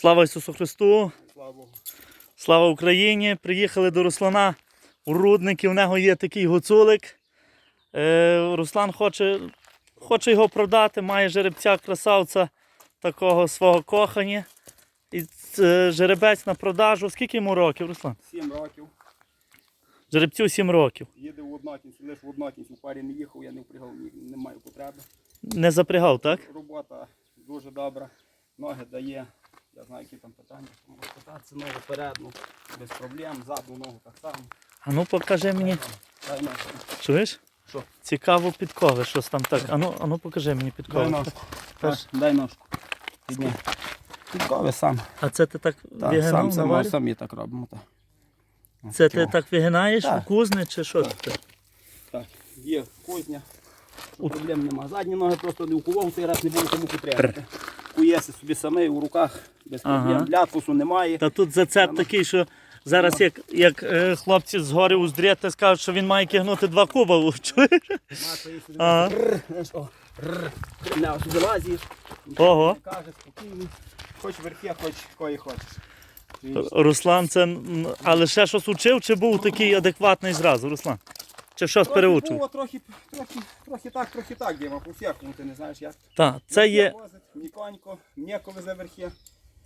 Слава Ісусу Христу! Слава Слава Україні! Приїхали до Руслана у Рудники. У нього є такий гуцулик. Е, Руслан хоче, хоче його продати, має жеребця красавця такого свого кохання. І е, жеребець на продажу. Скільки йому років, Руслан? Сім років. Жеребцю 7 років. Їде в однотінці, лише в однотінці. У парі не їхав, я не впрягав, не маю потреби. Не запрягав, так? Робота дуже добра. Ноги дає. Я знаю, які там питання. Можу питатися ногу вперед, ну, без проблем. Задну ногу так само. А ну покажи мені. Дай ножку. Чуєш? Що? Цікаво підкови, щось там так. А ну, а ну покажи мені Дай ножку. Так, дай ножку. Підні. Підкови сам. А це ти так Так, вигинав сам, на сам, самі так робимо. Так. Це ти так вигинаєш Так. у кузни чи що це? Так, є кузня. Проблем нема. Задні ноги просто не укував, цей раз не було кому потрібати. Куєси собі самі у руках, без Ага. проблем. Ляпусу немає. Та тут зацеп такий, що зараз як, як е, хлопці з гори уздріти скажуть, що він має кигнути два куба. Чуєш? Маша собі Ага. рррр, знаєш, о, рррр. На, ось вилазиш. Ого. Каже, спокійно. Хоч верхи, хоч кої хочеш. Руслан, це м, але ще щось учив, чи був такий адекватний зразу, Руслан? Чи щось Трохи переучив? було, трохи, трохи, трохи так, трохи так, Діма, по всякому, ти не знаєш як. Так, це є возить, Ніконько, ніколи за верхи.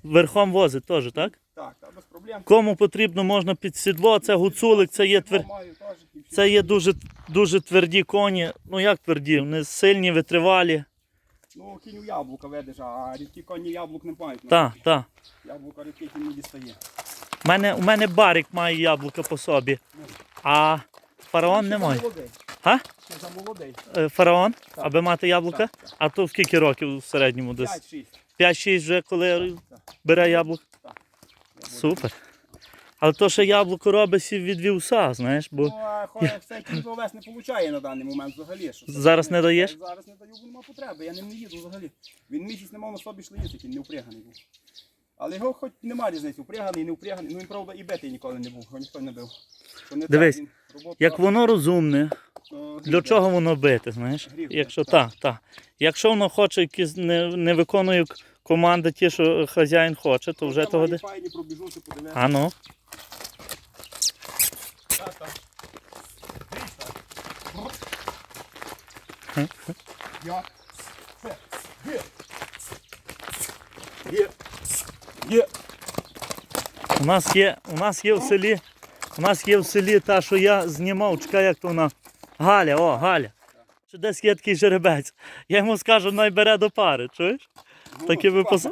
верхом возить теж, так? Так, так, без проблем. Кому потрібно, можна під сідло, це гуцулик, це є твер... Маю теж, і всі. Це є дуже, дуже тверді коні. Ну як тверді? Вони сильні, витривалі. Ну, кінь у яблука ведеш, а рідкі коні яблук не мають. Так, так. Яблука рідкі кінь не дістає. У мене, у мене барик має яблука по собі, а фараон не має. Ще замолодий. А? Ще замолодий. Е, Фараон, аби мати яблука? Так. А то скільки років в середньому десь? 5-6. 5-6 вже коли бере яблук. Супер. Але то, що яблуко робить сі від вівса, знаєш, бо Ну, а цей кінь не получає на даний момент взагалі. Що це? Зараз не даєш? Зараз не даю, бо нема потреби, я ним не їду взагалі. Він місяць не мав на собі шлиїти, кінь не впряганий був. Але його хоч немає різниці, впряганий, не впряганий. Ну він, правда, і битий ніколи не був, його ніхто не бив. Що не Дивись, так, він як воно розумне, для чого воно бити, знаєш? Якщо так. так. Якщо воно хоче, якісь не, не виконує команди ті, що хазяїн хоче, то вже того. де-. А ну. У нас є, у нас є в селі, у нас є в селі та, що я знімав, чекай, як то вона. Галя, о, Галя. Чи десь є такий жеребець. Я йому скажу, найбере до пари, чуєш? Ну, Такі ви пос...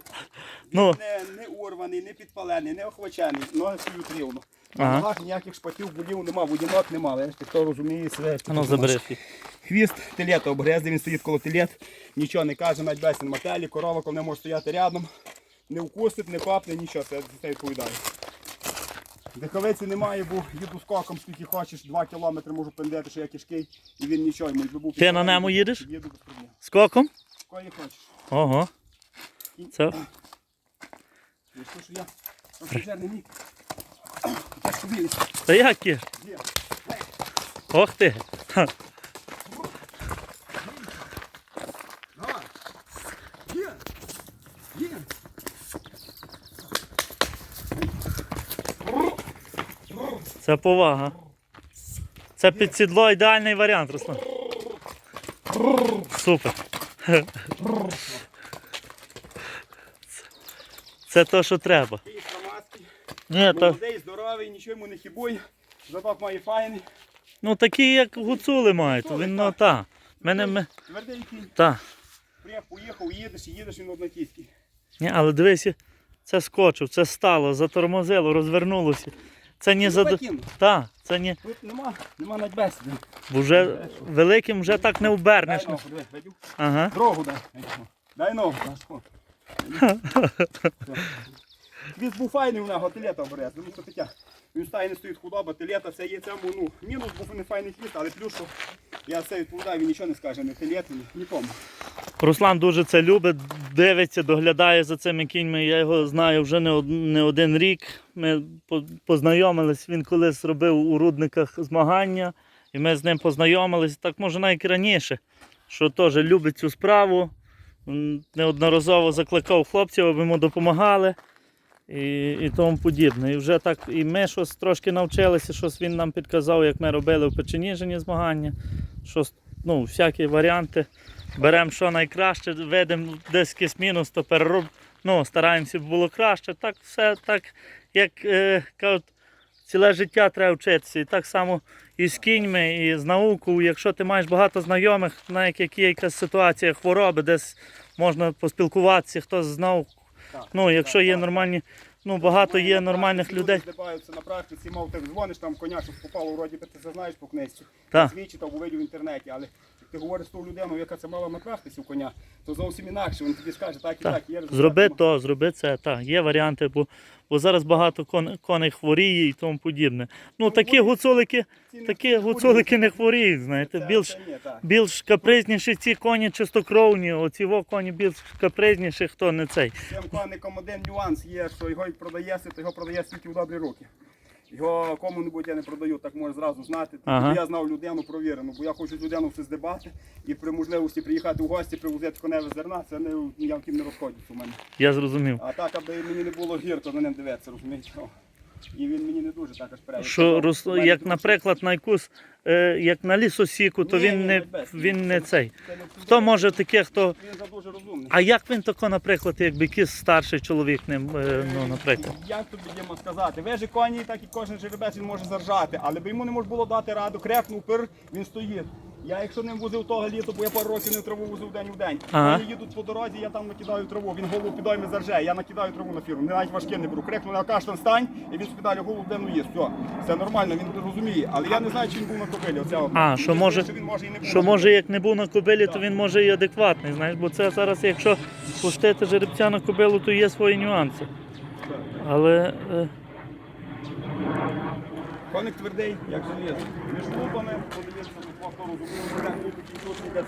Ну, Не, не урваний, не підпалений, не охвачений, ноги стоють рівно. На Ага. ногах ніяких шпатів, болів нема, водінок нема, але хто розуміє а ну забери. Хвіст телета обгрезли, він стоїть коло телет, нічого не каже, навіть без мотелі, корова, коли не може стояти рядом, не вкусить, не капне, нічого, це, це відповідає. Диховиці немає, бо їду скоком, скільки хочеш, 2 кілометри можу пендити, що я кишкий, і він нічого, йому якби був Ти на ньому їдеш? Їду без проблем. Скоком? Кої хочеш. Ого. Це Ну, що ж я, не міг. Тяжко виліз. Та як є? Ох ти. Давай. Є. Є. Це повага. Це під сідло ідеальний варіант, Руслан. Супер. Це то, що треба. Ні, то, Молодий, здоровий, нічого йому не хібує. Задок має файний. ну такі, як гуцули мають. Він, ну, та. Мене, ми, Твердий кінь. та. Приїхав, поїхав, їдеш і їдеш він однотіський. Ні, але дивися, це скочив, це стало, затормозило, розвернулося. Це не за... Та, це не... Тут нема, нема навіть бесіди. Бо вже великим вже так не Дай ногу, диви, Федю. Ага. Дорогу дай. Дай ногу. Дашко. Він був файний у нього, телета обрез. Ну, що таке. Він стає не стоїть худоба, телета, все є цьому, ну, мінус був не файний хвіст, але плюс, що я все відповідаю, він нічого не скаже, не телет, ні, нікому. Руслан дуже це любить, дивиться, доглядає за цими кіньми. Я його знаю вже не, од- не один рік. Ми познайомились, він колись робив у рудниках змагання, і ми з ним познайомились, так може навіть раніше, що теж любить цю справу. Неодноразово закликав хлопців, аби йому допомагали. і, і тому подібне. І вже так, і ми щось трошки навчилися, щось він нам підказав, як ми робили в печеніжені змагання. Щось, ну, всякі варіанти. Беремо що найкраще, видимо десь якийсь мінус, то перероб... ну, стараємося, щоб було краще. Так все так, як е, кажуть, ціле життя треба вчитися. І так само і з кіньми, і з наукою. Якщо ти маєш багато знайомих, на яких є якась ситуація хвороби, десь можна поспілкуватися, хтось знав. Так, Ну, якщо є нормальні, ну багато Ну, є нормальних людей. Здибаються на практиці, мов ти дзвониш там коня, щоб попало вроді би ти це знаєш по книжці. Так. Свідчі там увидів в інтернеті, але як ти говориш з тою людиною, яка це мала на практиці у коня, то зовсім інакше. Він тобі скаже, так і Так. так, є результат. Зроби то, зроби це. Так, є варіанти, бо, бо зараз багато кон, коней хворіє і тому подібне. Ну такі вони- гуцулики, Ці не такі хворіють. гуцулики не хворіють, знаєте. Це- Більш, це ні, так. більш капризніші ці коні чистокровні, оці во коні більш капризніші, хто не цей. Цим коником один нюанс є, що його продається, то його продає тільки в добрі руки. Його кому-небудь я не продаю, так може зразу знати. Ага. Ага. Я знав людину провірену, бо я хочу людину все здибати і при можливості приїхати в гості, привозити коневе зерна, це не ніяким не розходиться у мене. Я зрозумів. А так, аби мені не було гірко на ним дивитися, розумієте? І він мені не дуже так аж. Що росло, як, наприклад, на якусь, е, як на лісосіку, то Ні, він ні, не, без. він не цей. Це не Хто може таке, хто. Він за дуже розумний. А як він тако, наприклад, якби якийсь старший чоловік ним, е, ну, наприклад. Як тобі Діма сказати? Ви ж коні, так і кожен жеребець він може заржати, але би йому не можна було дати раду, крепнув пир, він стоїть. Я якщо не возив того літа, бо я пару років не траву возив день в день. Ага. Коні їдуть по дорозі, я там накидаю траву. Він голову підойме зарже, я накидаю траву на фірму. Не навіть важке не беру. Крикну на каштан стань, і він спідалі голову денну їсть. Все, це нормально, він розуміє. Але я не знаю, чи він був на кобилі. Оце. А, що може- він може і не був Що може, як не був на кобилі, то він може і адекватний, знаєш, бо це зараз, якщо пустити жеребця на кобилу, то є свої нюанси. Але е, Коник твердий, як железо. Між клубами, подивіться,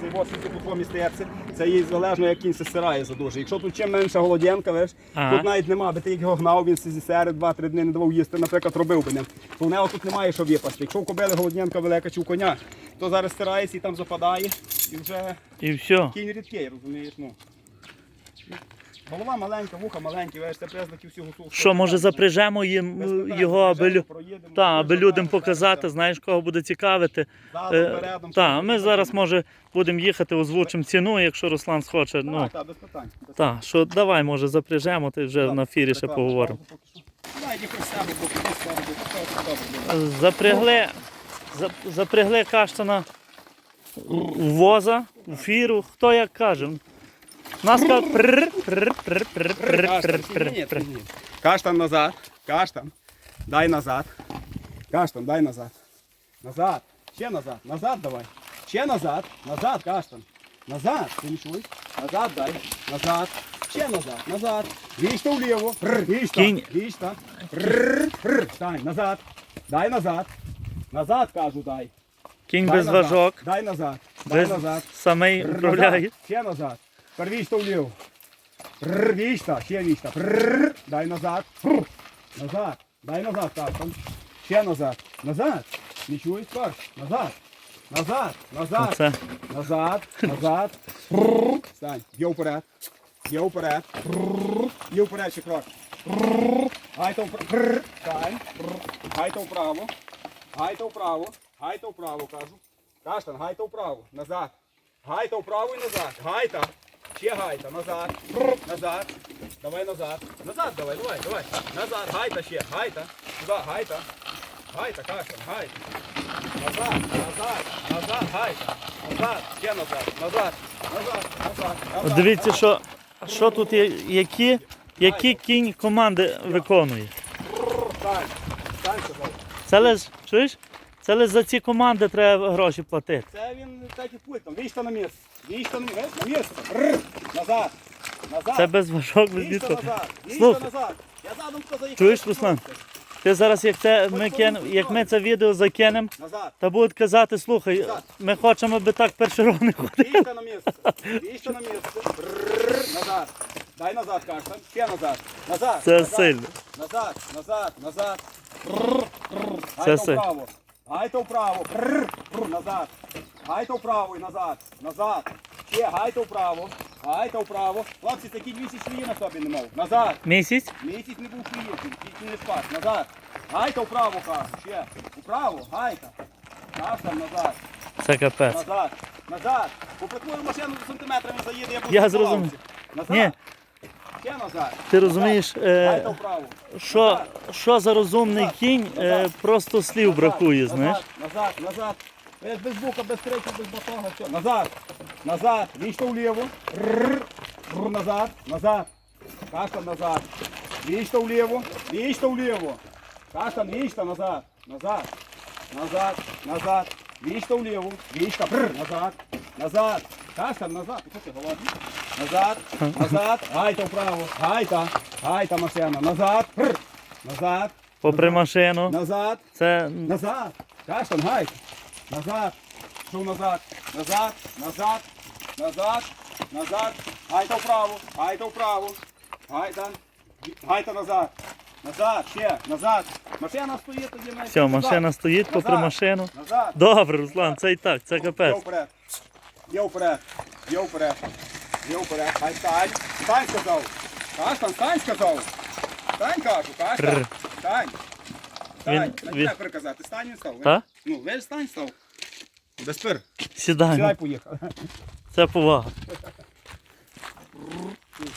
цей тут. Це їй залежно, як кінь сирає за дуже. Якщо тут чим менше голодянка, виш, Ага. тут навіть нема, би ти їх його гнав, він зі серед 2-3 дні не давав їсти, наприклад, робив би ним. То в нього тут немає що випасти. Якщо у кобили голодянка велика чи у коня, то зараз стирається і там западає, і вже і все. кінь рідкий, розумієш, ну. Голова маленька, вуха маленькі, веш, це признаки всього гусу. Що, може, запряжемо їм е, його, аби, лю... та, аби людям показати, знаєш, кого буде цікавити. Е, та, ми зараз, може, будемо їхати, озвучимо ціну, якщо Руслан схоче. Ну, Так, без питань. без та, що давай, може, запряжемо, ти вже на фірі ще прекрасно, поговоримо. поки що. Давай, хоч себе, бо кудись себе, бо все добре буде. Запрягли, за- запрягли каштана воза, у фіру, хто як каже. Нас кажуть прр, прр, прр, прр, прр, прр, прр, прр. Каштан назад. Каштан. Дай назад. Каштан, дай назад. Назад. Ще назад. Назад давай. Ще назад. Назад, каштан. Назад. Ти не чуєш? Назад дай. Назад. Ще назад. Назад. Вічта вліво. Прр, Вічта. Кінь. Вічта. Прр, прр. Стань. Назад. Дай назад. Назад, кажу, дай. Кінь Дай без назад. важок, Дай назад. Дай без назад. самий Пррр, управляє. назад. Ще назад. Тепер вічта вліво. Пррр, Вічта, ще вічта. Дай назад. Назад. Дай назад, так. Там. Ще назад. Назад. Не чуєш тепер? Назад. Назад. Назад. Оце. Назад. Назад. Стань. Є вперед. Є вперед. Є вперед ще крок. Пррр. Гайто вправо. Стань. Гайто вправо. Гайто вправо. Гайто вправо, кажу. Каштан, гайта вправо. Назад. Гайта вправо і назад. Гайта. Ще гайта. Назад. Назад. Давай назад. Назад давай, давай, давай. Назад. Гайта ще. Гайта. Сюди. Гайта. Гайта, каштан, гайта. Назад, назад, назад, гайта. Назад. Ще назад. Назад. Назад. Назад. Назад. Дивіться, що, що тут є, які, які кінь команди виконує. Стань. Стань. Це лиш, чуєш? Це лише за ці команди треба гроші платити. Це він так і пультом. Вічта на місце. Вічта на місце. На місце. Пррр. Назад. Назад. Це без важок, без нічого. назад. Слухай. назад. Я задом хто заїхав. Чуєш, Руслан? Ти зараз, як, це, ми кин, як ми це відео закинемо, Назад. та будуть казати, слухай, ми хочемо, аби так першерони ходили. Вічта на місце. Вічта на місце. Назад. Дай назад, Каштан. Ще назад. Назад. Це назад. сильно. Назад. Назад. Назад. Прррр. Це сильно. вправо. Гайта вправо. Прррр. Прррр. Назад. Гайта вправо і назад. Назад. Ще гайта вправо. Гайта вправо. Хлопці, такі двісті швії на собі не мав. Назад. Місяць? Місяць не був швії, тільки не спас. Назад. Гайта вправо, кажу. Ще. Вправо, гайта. Наш там назад. Це капець. Назад. Назад. Попри машину до сантиметра він заїде, я буду Я зрозумів. Назад. Ні. Ти розумієш, е, Що, що за розумний кінь, е, просто слів бракує, знаєш? Назад, назад. Без, без бука, без третього, без батога, все. Назад. Назад. Вічно вліво. Рррр. Рррр, Назад. Назад. Каштан назад. Вічно вліво. Вічно вліво. Каштан вічно назад. Назад. Назад. Назад. Вічно вліво. Вічка. Бррр. Назад. Назад. Каштан назад. Ти що ти голодний? Назад. Назад. Гайта вправо. Гайта. Гайта машина. Назад. Бррр. Назад. Попри машину. Назад. Це Назад! Каштан, гай! Назад! Що назад? Назад! Назад! Назад! Назад! Гайта вправо! Гайта вправо! Гайта! Гайта назад! Назад! Ще! Назад! Машина стоїть тоді мене. все, машина стоїть попри Назад. машину. Назад! Добре, Руслан, це і так, це Є капець. вперед! Є вперед! Є вперед! Є вперед! Хай стань! Стань сказав! Каштан, стань сказав! Стань, кажу, Каштан! Стань! Стань! Він- Не він- треба переказати, стань він став. Та? Ну, ви ж стань став. Без пир. Сідай, Сідай, ну, поїхав. це повага.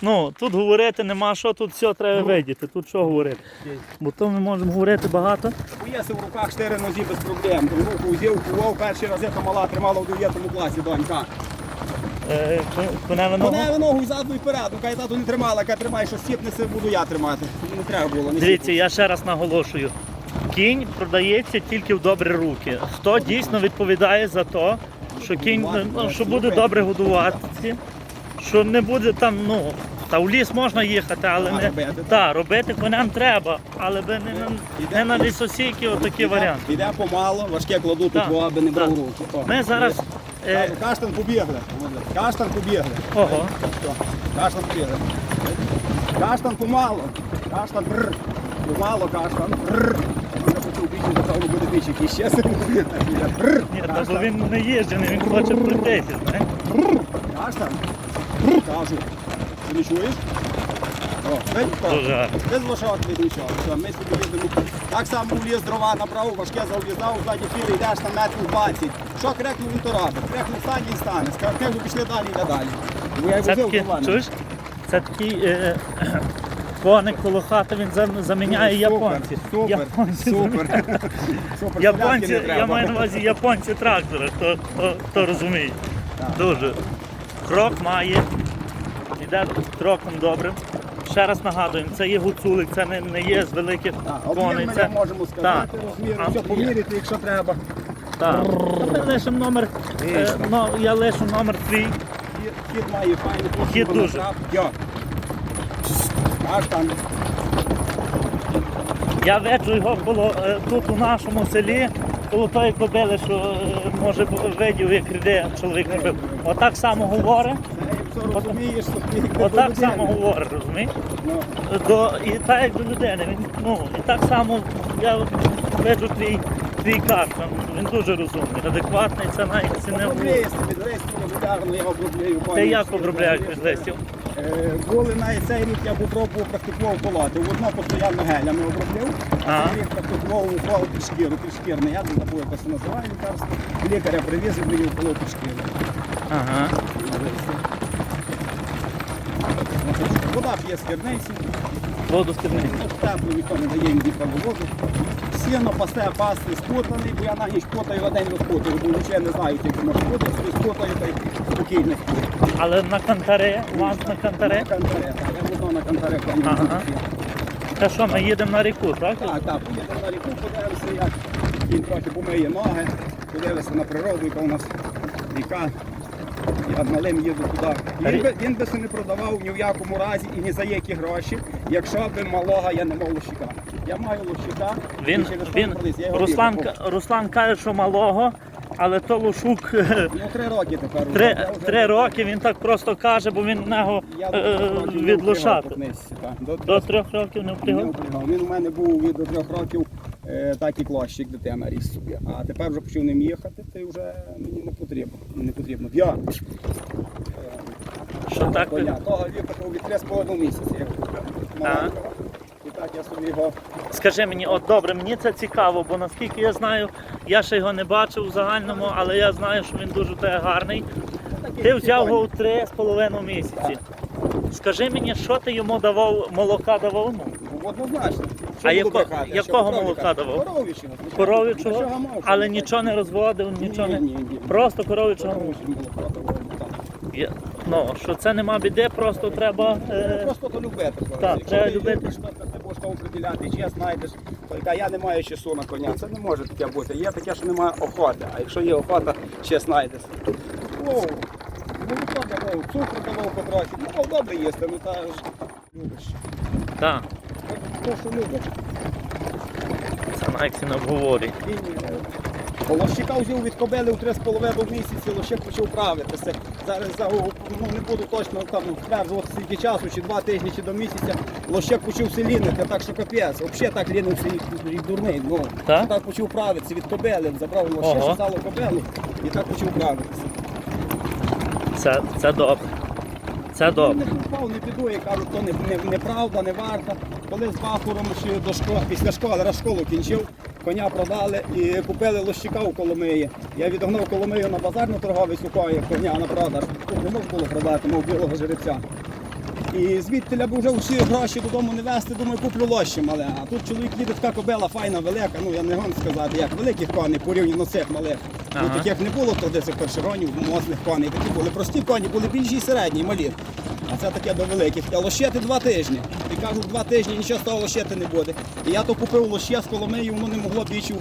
Ну, тут говорити нема що, тут все треба видіти. Тут що говорити. Бо то ми можемо говорити багато. Поїси в руках чотири нозі без проблем. Руку взяв, кував, перший раз яка мала тримала в 9 класі донька. Е, ногу. Вона ногу і задну і вперед. Ну, кай тату не тримала, кай тримай, що сіпнеся, буду я тримати. Не треба було. Не Дивіться, я ще раз наголошую. Кінь продається тільки в добрі руки. Хто дійсно відповідає за те, що кінь ну, що буде добре годувати, що не буде там, ну, та в ліс можна їхати, але А, не робити, та, робити коням треба, але би не, на- не на лісосійки отакі Іде- варіанти. Іде помало, важке кладу тут, Так, аби не брав так. руки. О, Ми зараз. Е, Каштан побігли. Каштан побігли. ого, Каштан побігли. Каштан помало. Каштан бррр. Помало каштан. Бррр. Я почув більше, напевно, буде більше якийсь ще. Бррр. ні, бо він не їжджений, він хоче пройтися. знаєш. Каштан. Кажу. Ти не чуєш? Дуже гарно. Без лошад від нічого. Все, ми собі їздимо. Так само в дрова набрав, важке зав'їздав, ззаді фіри йдеш там метрів 20. Що крекнув, він то робить. Крекнув стане і стане. Скажу, пішли далі, йде далі. Бо я Це дрова. чуєш? Це такий е, коник коло хати, він зам- заміняє японців. Ну, Супер, Японці супер. Супер. Японці, не я треба. маю на увазі японці трактори, хто, хто, хто розуміє. Так. Дуже. Крок має, йде кроком добре. Ще раз нагадуємо, це є гуцулик, це не, не є з великих Так, коней. Ми Це, можемо сказати, А, все поміряти, якщо треба. так. Ми лишимо номер, е, но, я лишу номер твій. Хід, хід має файний. Хід дуже. Йо. Аж там. Я вечу його коло, е, тут у нашому селі, коло тої кобили, що е, може б- видів, як іде чоловік не бив. Отак само говорить, розумієш, то ти як до отак людини. само говорить, розумієш? Ну, До, і так як до людини. Він, ну, і так само я веду твій, твій картон. Він дуже розумний, адекватний, це навіть не Обробляєш рейсу регулярно, я обробляю. Ти як обробляєш від листів? Е, Були на цей рік я попробував практикував полоти. В одно постійно гелями обробляв, а Ага. цей рік практикував укол під шкіру, під шкірний. Я не забув, як це називає лікарство. Лікаря привіз і мені уколов під шкіру. Ага. Вода п'є з керниці, Воду скидний. тепло ніхто не дає їм діхати воду. Сіно пасте, пасти спутаний, бо я на ніч потаю, а день розпутаю, бо я не знаю, тільки може бути, собі спутаю, та й спокійно. Але на кантаре, ланц на На кантаре. кантаре, так, я буду на кантаре. Ага. Та що, ми їдемо на ріку, так? Так, так, поїдемо на ріку, подивимося, як він трохи помиє ноги, подивимося на природу, яка у нас ріка. Я їду туди. Він би, він би се не продавав ні в якому разі і ні за які гроші, якщо б малого я не мав лощика. Я маю лощика, Він, і через він, продаюсь, я його Руслан, вірю. Руслан каже, що малого, але то лошук е, Ну, три роки тепер. три, Я вже- три роки, він так просто каже, бо він в нього Я е, трьох років не від впрягав лошати. по книжці, так. До До трьох років не Не. Він у мене був від до трьох років так і клощик дитина ріс собі. А тепер вже почав ним їхати, то вже мені не потрібно. Не потрібно. Я. Що так? Того випадку від 3,5 місяці. я. Маленького. І так я собі його Скажи мені, от добре, мені це цікаво, бо наскільки я знаю, я ще його не бачив в загальному, але я знаю, що він дуже те гарний. Ти взяв його у три з половиною місяці. Скажи мені, що ти йому давав, молока давав? Ну, Ну, Однозначно. А яко- якого Що молока давав? Коров'ячого. мав, але нічого не розводив, нічого не. Просто коров'ячого. Так. Я- Ну, що це нема біди, просто треба. Ну, Е... Просто то любити. Так, треба любити. то ти того приділяти час, знайдеш. Та я не маю часу на коня. Це не може таке бути. Є таке, що немає охоти. А якщо є охота, ще знайдеш. Воу, молоко давав, цукру давав потрохи. Ну, добре їсти, ну та ж любиш. Так, Це навіть не обговорює. Лощика взяв від кобели у 3,5 місяці, лощик почав правитися. Зараз за, ну, не буду точно там скільки часу, чи два тижні, чи до місяця. Лощик почав лінити, так що капець. Взагалі так лінився і, і дурний. Ну, Так? так почав правитися від кобели, забрав лощик, Ого. стало кобелу і так почав правитися. Це, це добре. Це добре. Не впав, не піду, я кажу, то не, не, не варта. Коли з Бахуром ще до школи, після школи, раз школу кінчив, коня продали і купили лощика у Коломиї. Я відогнав Коломию на базар на торговий сухої коня на продаж. Не можна було продати, мов білого жеребця. І звідти б вже всі гроші додому не вести, думаю, куплю лощі мале. А тут чоловік їде така кобела файна, велика, ну я не гон сказати, як великих коней порівняно цих малих. Ага. Ну, таких не було то десь першеронів, мозних коней. Такі були прості коні, були більші і середні, малі. А це таке до великих. А лощети два тижні. І кажуть, два тижні нічого з того лощети не буде. І я то купив лоще з Коломиї, воно не могло більше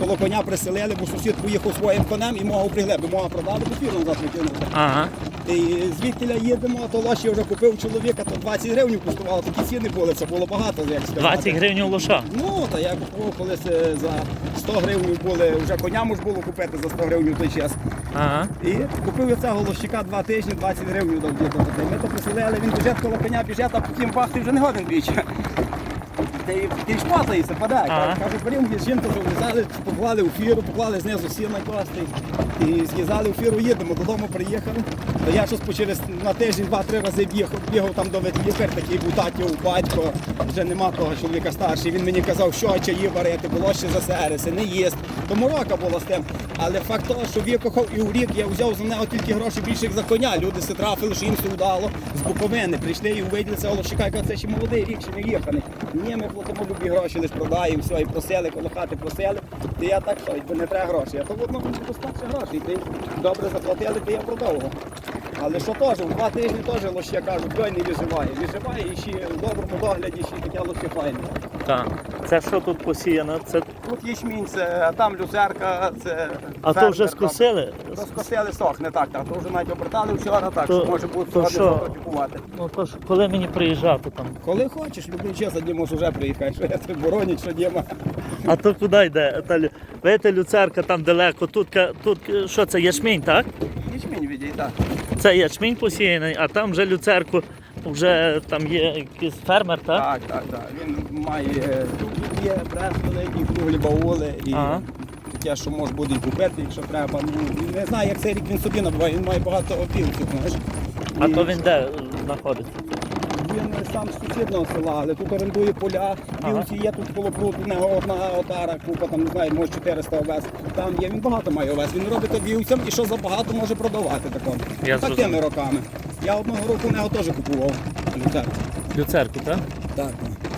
коло коня приселили, бо сусід поїхав своїм конем і мого приглеби. Мого продали, бо назад викинувся. Ага. І звідти їдемо, то лощі вже купив чоловіка, то 20 гривень коштувало, такі ціни були, це було багато, як сказати. 20 гривень лоша. Ну, та я купував колись е, за 100 гривень були, вже коня можна було купити за 100 гривень в той час. Ага. І купив я цього лощика два тижні, 20 гривень дав. Ми то приселили, він біжить коло коня, біжить, а потім бах, ти вже не годен двічі. Ти, ти ж патаєшся, падає. Ага. Каже, беремо жінку, вже взяли, поклали у фіру, поклали знизу сіна класти. І зв'язали у фіру, їдемо, додому приїхали. То я щось по через на тиждень два-три рази бігав, бігав там до ветлікар, такий був татів, батько, вже нема того чоловіка старший. Він мені казав, що чаї варити, було ще за сервіси, не їсть. Тому рока була з тим. Але факт того, що викохав і у рік я взяв за нього тільки гроші більше як за коня. Люди се трафили, що їм все вдало. З Буковини прийшли і увиділи цього лошика, і це ще молодий рік, ще не їханий. Ні, ми платимо гроші, лише продаємо, все, і просили, коло хати просили. то я так що, якби не треба гроші. Я то в одному достатньо грошей. Ти добре заплатили, ти я продовго. Але що теж, два тижні теж лоще кажуть, той не виживає. Виживає і ще в доброму догляді, ще таке лоще файне. Так. Це що тут посіяно? Це... Тут ячмінь, це, а там люцерка, це. А то фермер, вже там. скосили? То скосили сохне, так, так. То вже навіть обертали вчора, так, То- що може бути то що? завтра. Ну то ж, коли мені приїжджати там? Коли хочеш, любий час, а Дімош вже приїхає, що я тебе боронять, що Діма. А то куди йде? Та, лю- Видите, люцерка там далеко, тут, ка- тут е, що це, ячмінь, так? Ячмінь відій, так. Це ячмінь посіяний, а там вже люцерку, вже там є якийсь фермер, так? Так, так, так. Він має е, тут є прес великий, круглі баули і Ага. таке, що може буде і купити, якщо треба. Ну, не знаю, як цей рік він собі набуває, він має багато опілців, знаєш. А І то він де е, знаходиться? Він сам з сусідного села, але тут орендує поля, Ага. є тут коло пруду, у нього одна отара, купа, там не знаю, може 400 овес. Там є, він багато має овес. Він робить обівцям і що забагато може продавати такому. Я Такими зрозумів. роками. Я одного року у нього теж купував. люцерку. Люцерку, так? Так.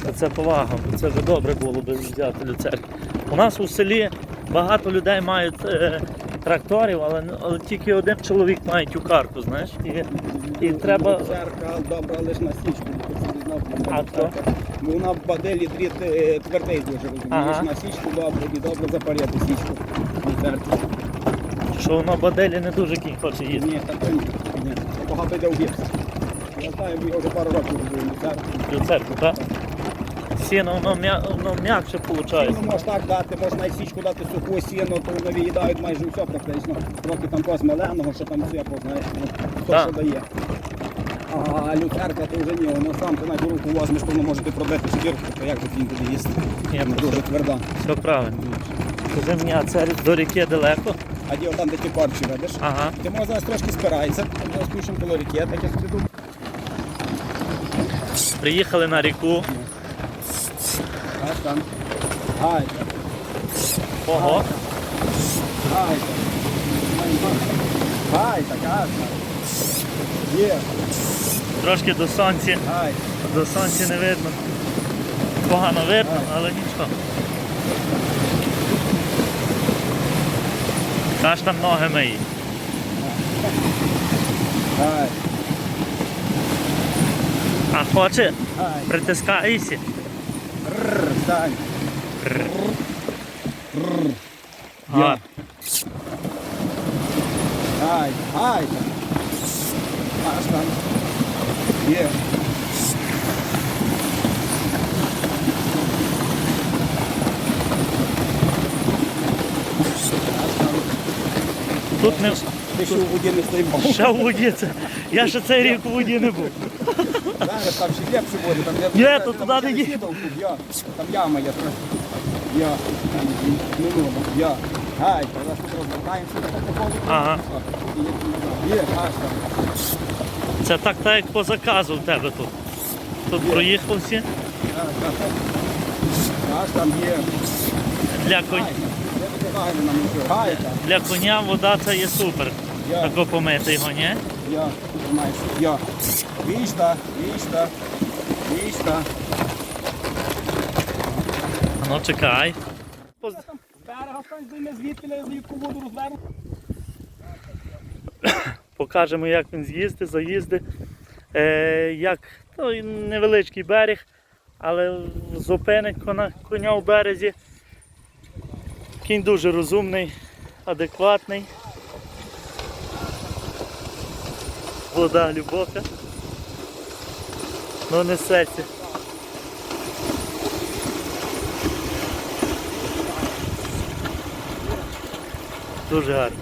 Це, це повага, це вже добре було б взяти люцерку. У нас у селі багато людей мають е, тракторів, але, але тільки один чоловік має тюкарку, знаєш. І, і треба. Люцерка добра лише на січку. А. Бо вона в баделі дріт е, твердий дуже розумієш. Ага. На січку добре і добре запаряти січку. Люцерку. Що воно баделі не дуже кінь хоче їсти. Ні, так ні. Багато йде у гіпс. Я знаю, я вже пару років робив люцерку. Люцерку, так? Сіно воно, м'я, воно м'якше виходить. Ну, можеш так дати, можна і січку дати суху сіно, то вони виїдають майже все практично. Трохи там когось меленого, що там все познаєш, ну, Так. що дає. А люцерка то вже ні, воно сам ти навіть руку возьмеш, то воно може ти пробити шкірку, то як же він буде їсти? Ні, Вона дуже тверда. Все правильно. Скажи мені, а це до ріки далеко? А ді там де ті корчі ведеш. Ага. Ти може зараз трошки спирається, там спишемо коло ріки, так я думаю. Приїхали на ріку. Аж там. Гайка. Ого. Гайка. Гайка, гайка. Є, Трошки до сонця. гайка. До сонця не видно. Погано видно, але нічого. Аж там ноги. Гайка. А хоче, Гайка. притискаєшся. Стань. Гайка. Гайка. Аж там. Є. Тут не Ти що у воді не стоїмо? ще в воді. Це. Я ще цей рік у воді не був. Зараз там ще глибше буде, там Ні, я то туди не ще я. Там яма є. Я. Там, ну, ну, я. Гай, зараз тут розвертаємося. Ага. Є, аж там. Це так, так як по заказу в тебе тут. Тут проїхався. Аж там. Аж там є. Для, конь... Для коня вода це є супер. Тако помити його, ні? Я. Тримайся. Я. Вічта, вічта, вічта. Ну чекай. Покажемо, як він з'їздить, заїздить. Е, як ну, невеличкий берег, але зупинить коня, коня в березі. Кінь дуже розумний, адекватний. Вода глибока. Ну не серце. Дуже гарно.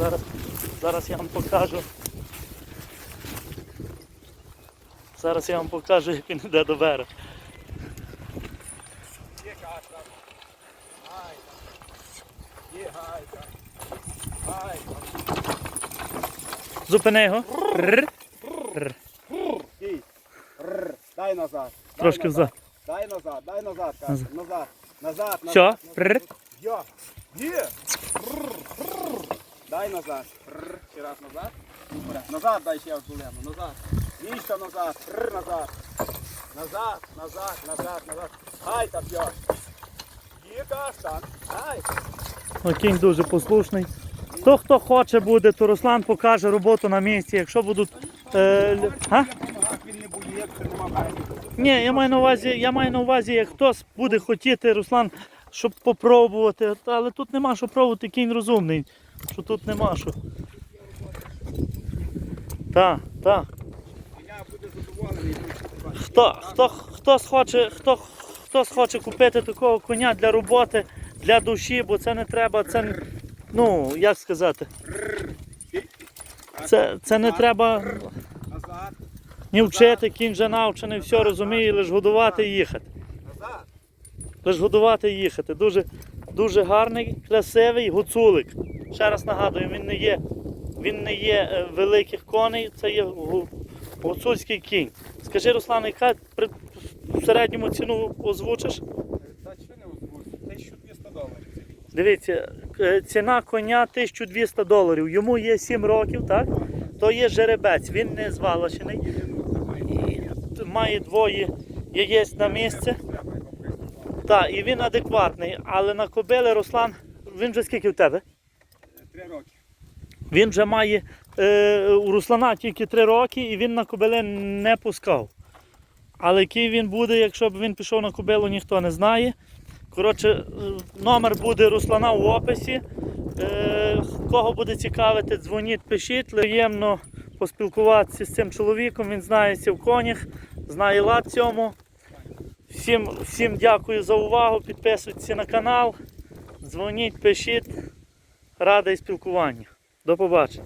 Зараз, зараз я вам покажу. Зараз я вам покажу, як він йде до берега. Зупини його. Дай назад. Трошки назад. Дай назад, дай назад, Назад. Назад. Назад. Все. Є. Дай назад. Ще раз назад. Назад дай ще долину. Назад. Ніжка назад. Назад. Назад, назад, назад, назад. Хай каштан. Хай. Ну, Кінь дуже послушний. Хто хто хоче буде, то Руслан покаже роботу на місці. Якщо будуть. Е. Ні, я маю на увазі, я маю на увазі, як хтось буде хотіти, Руслан, щоб попробувати. Але тут нема що пробувати, кінь розумний. Що тут нема що. Буде задоволений. Хто, хто, хтось хоче, хто, хтось хоче купити такого коня для роботи, для душі, бо це не треба, це, ну, як сказати, це, це не треба ні вчити, кінь вже навчений, все розуміє, лише годувати і їхати. Лише годувати і їхати. Дуже, дуже гарний, красивий гуцулик. Ще раз нагадую, він не є, він не є е, великих коней, це є гуцульський кінь. Скажи, Руслан, яка при середньому ціну озвучиш? Та що не озвучу? 1200 доларів. Дивіться, е, ціна коня 1200 доларів. Йому є 7 років, так? То є жеребець, він не звалочений. Має двоє яєць на місце. Так, і він адекватний, але на кобили Руслан, він вже скільки в тебе? Три роки. Він вже має е, у Руслана тільки 3 роки і він на кобили не пускав. Але який він буде, якщо б він пішов на кобилу, ніхто не знає. Коротше, е, номер буде Руслана в описі. Е, кого буде цікавити, дзвоніть, пишіть. Приємно поспілкуватися з цим чоловіком. Він знається в конях, знає лад цьому. Всім, всім дякую за увагу. Підписуйтесь на канал. Дзвоніть, пишіть. Радий спілкування. До побачення.